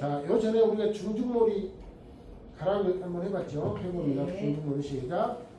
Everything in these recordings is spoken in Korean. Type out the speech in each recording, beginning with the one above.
자, 요 전에 우리가 중중놀이 가락을 한번 해봤죠. 해봅니다. 네. 중중놀이 시작.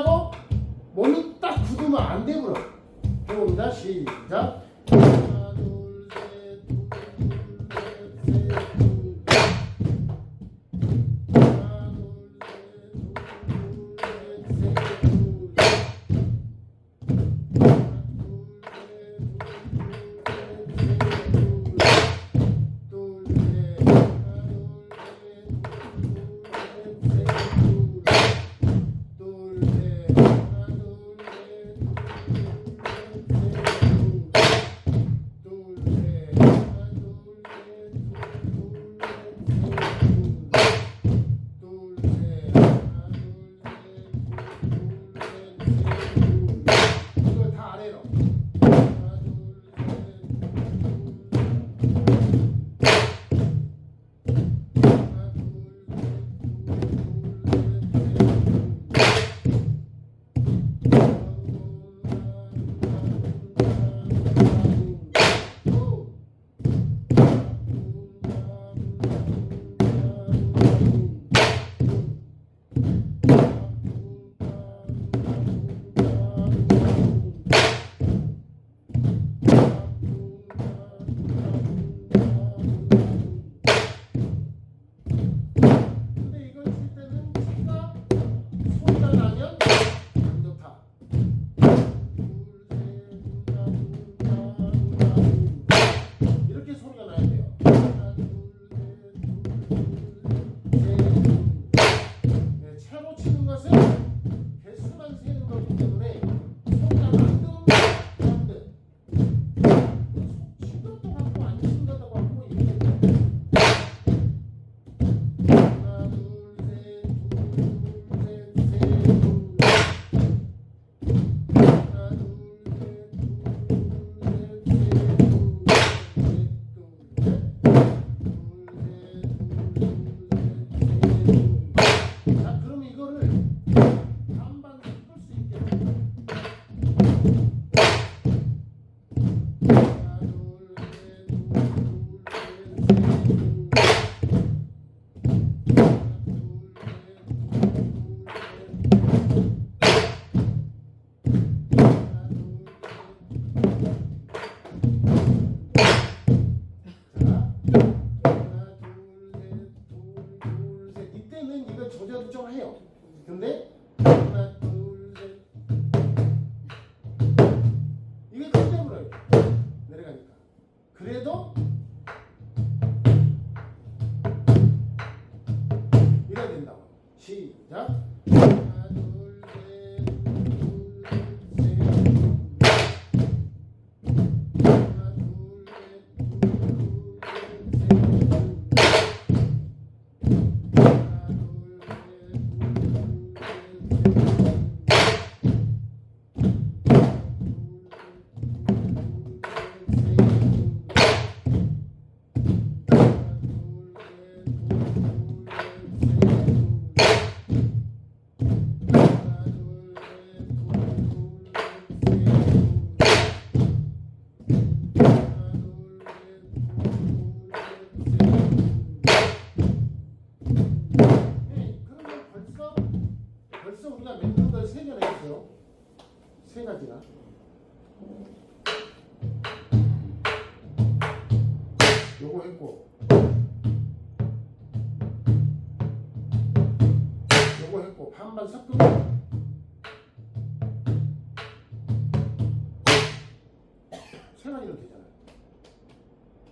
끝나고 몸이 딱 굳으면 안 되구나. 해봅니다. 시작. 저자도 좀 해요. 근데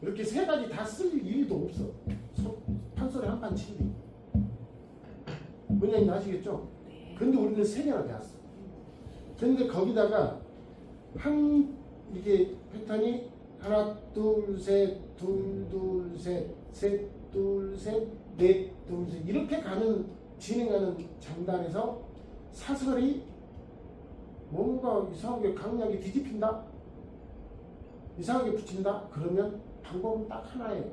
이렇게 세 가지 다 쓸 일도 없어. 소- 판소리 한 판 치는데. 뭔지 아시겠죠? 네. 근데 우리는 세 개나 배웠어. 근데 거기다가 한 이게 패턴이 하나 둘셋둘둘셋셋둘셋넷둘셋 이렇게 가는 진행하는 장단에서 사설이 뭔가 이상하게 강약이 뒤집힌다 이상하게 붙인다 그러면 방법은 딱 하나예요.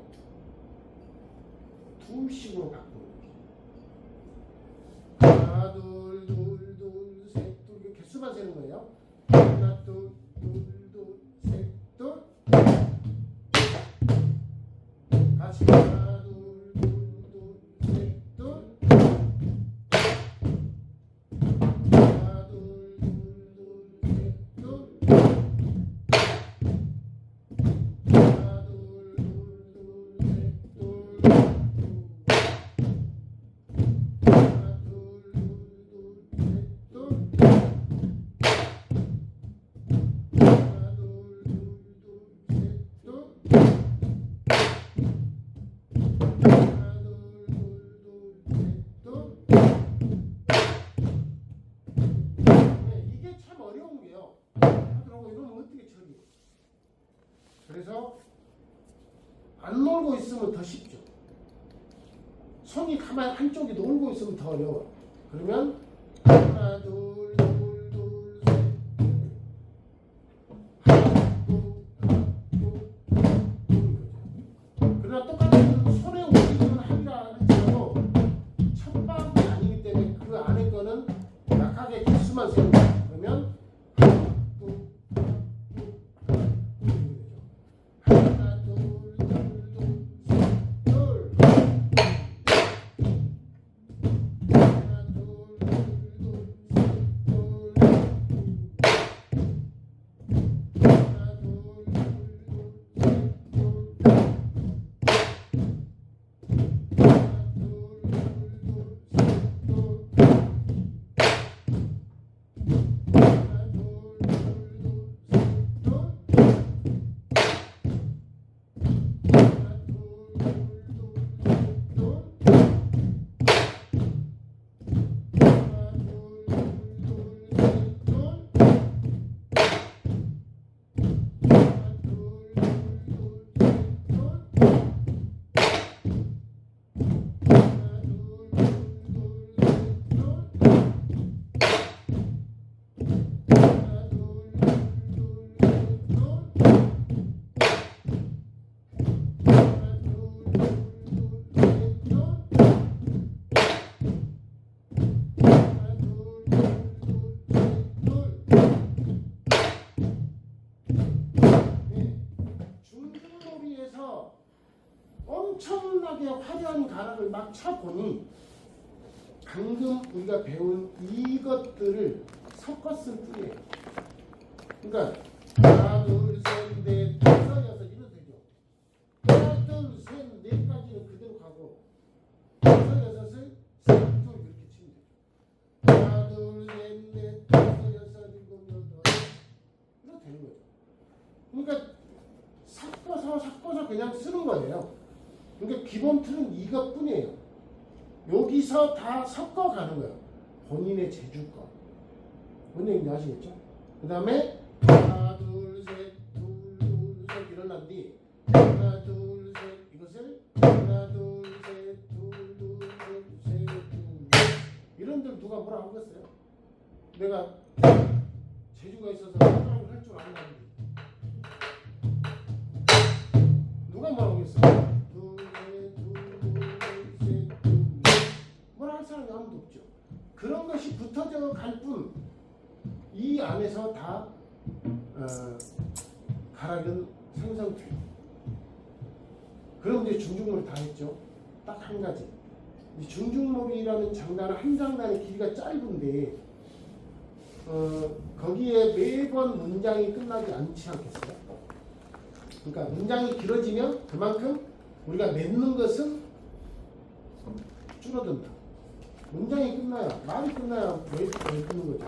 둘씩으로 바꾸는 거예요 하나 둘 둘 둘 셋 둘. 이게 개수만 세는 거예요. 하나 둘 둘 둘 셋 둘. 같이 가만히 한쪽이 놀고 있으면 더 어려워. 그러면 가락을 막 쳐보니 방금 우리가 배운 이것들을 섞었을 뿐이에요. 그러니까 하나 둘셋넷 다 섞어가는 거예요. 본인의 재주껏. 뭔 얘기인지 아시겠죠? 그 다음에 하나 둘셋둘둘셋 일어난 뒤 하나 둘 셋 이것을 하나 둘 셋 둘 둘셋셋둘 이런들 누가 뭐라 하겠어요? 내가 것이 붙어져 갈 뿐 이 안에서 다 어, 가락은 생성돼요. 그럼 이제 중중몰이 다 했죠. 딱 한 가지. 이 중중몰이라는 장단은 한 장단의 길이가 짧은데 어, 거기에 매번 문장이 끝나지 않지 않겠어요? 그러니까 문장이 길어지면 그만큼 우리가 맺는 것은 줄어든다. 문장이 끝나야 말이 왜, 왜 끊는 거죠?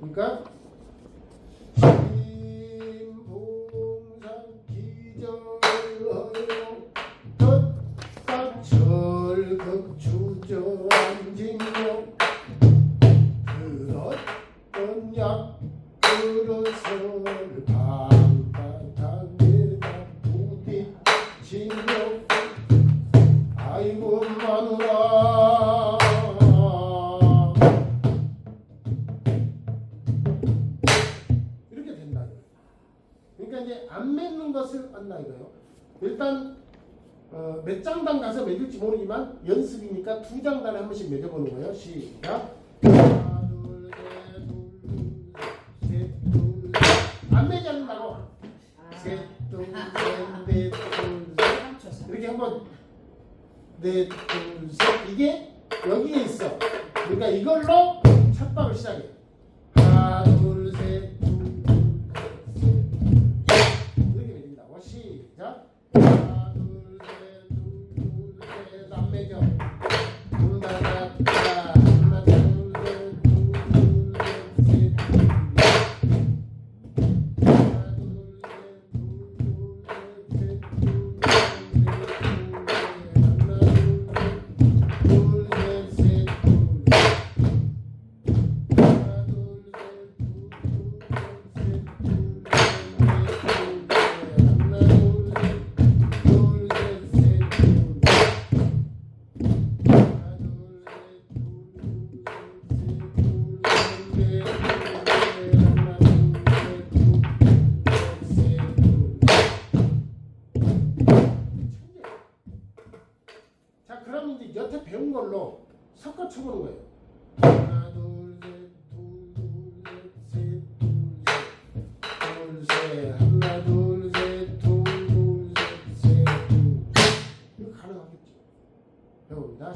그러니까 신봉산 기절하여 덧다철 극주저앉으며 들었던 약 그릇을 방긋하게 부딪히며 아이고 마누라 장단 가서 맺을지 모르지만 연습이니까 두 장단에 한 번씩 맺어보는 거예요. 시작. 맺지 않는다고. 셋 둘 셋 넷 둘 셋 이렇게 한번. 넷, 둘, 셋. 이게 여기에 있어. 그러니까 이걸로 찻밥을 시작해. 하나, 둘, 배웁니다.